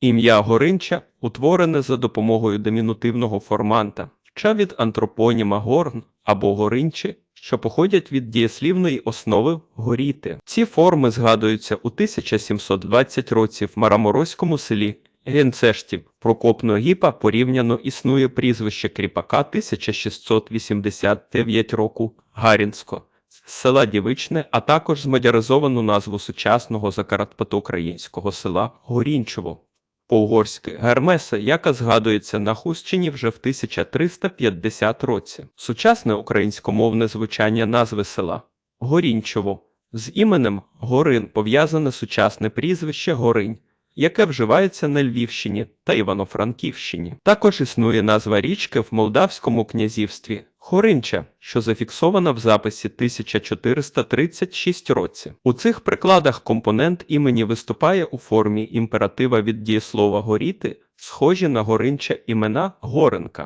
Ім'я Горинча утворене за допомогою демінутивного форманта, ча від антропоніма горн або горинче, що походять від дієслівної основи горіти. Ці форми згадуються у 1720 році в Мараморозькому селі Генцештів. Прокопно гіпа порівняно існує прізвище кріпака 1689 року Гарінсько з села Дівичне, а також змодернізовану назву сучасного закарпатоукраїнського села Горінчево. По-угорськи Гермеса, яка згадується на Хустчині вже в 1350 році. Сучасне українськомовне звучання назви села Горінчево з іменем Горин пов'язане сучасне прізвище Горинь, яке вживається на Львівщині та Івано-Франківщині. Також існує назва річки в Молдавському князівстві Хоринча, що зафіксована в записі 1436 році. У цих прикладах компонент імені виступає у формі імператива від дієслова горіти, схожі на горинча імена Горенка.